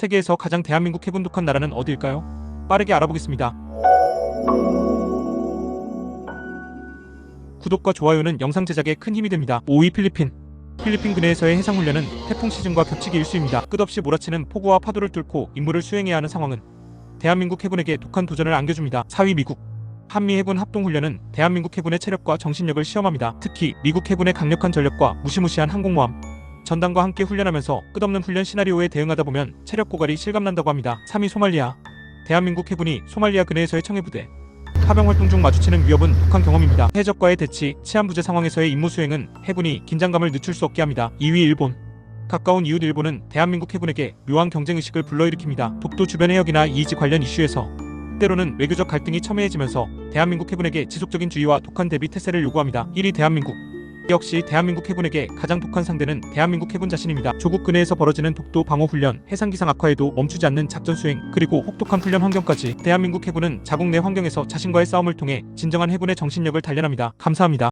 세계에서 가장 대한민국 해군 독한 나라는 어디일까요? 빠르게 알아보겠습니다. 구독과 좋아요는 영상 제작에 큰 힘이 됩니다. 5위 필리핀. 필리핀 근해에서의 해상 훈련은 태풍 시즌과 겹치기 일쑤입니다. 끝없이 몰아치는 폭우와 파도를 뚫고 임무를 수행해야 하는 상황은 대한민국 해군에게 독한 도전을 안겨줍니다. 4위 미국. 한미 해군 합동 훈련은 대한민국 해군의 체력과 정신력을 시험합니다. 특히 미국 해군의 강력한 전력과 무시무시한 항공모함, 전단과 함께 훈련하면서 끝없는 훈련 시나리오에 대응하다 보면 체력 고갈이 실감난다고 합니다. 3위 소말리아. 대한민국 해군이 소말리아 근해에서의 청해부대, 파병 활동 중 마주치는 위협은 독한 경험입니다. 해적과의 대치, 치안 부재 상황에서의 임무 수행은 해군이 긴장감을 늦출 수 없게 합니다. 2위 일본. 가까운 이웃 일본은 대한민국 해군에게 묘한 경쟁 의식을 불러일으킵니다. 독도 주변 해역이나 이지 관련 이슈에서 때로는 외교적 갈등이 첨예해지면서 대한민국 해군에게 지속적인 주의와 독한 대비 태세를 요구합니다. 1위 대한민국. 역시 대한민국 해군에게 가장 독한 상대는 대한민국 해군 자신입니다. 조국 근해에서 벌어지는 독도 방어 훈련, 해상 기상 악화에도 멈추지 않는 작전 수행, 그리고 혹독한 훈련 환경까지 대한민국 해군은 자국 내 환경에서 자신과의 싸움을 통해 진정한 해군의 정신력을 단련합니다. 감사합니다.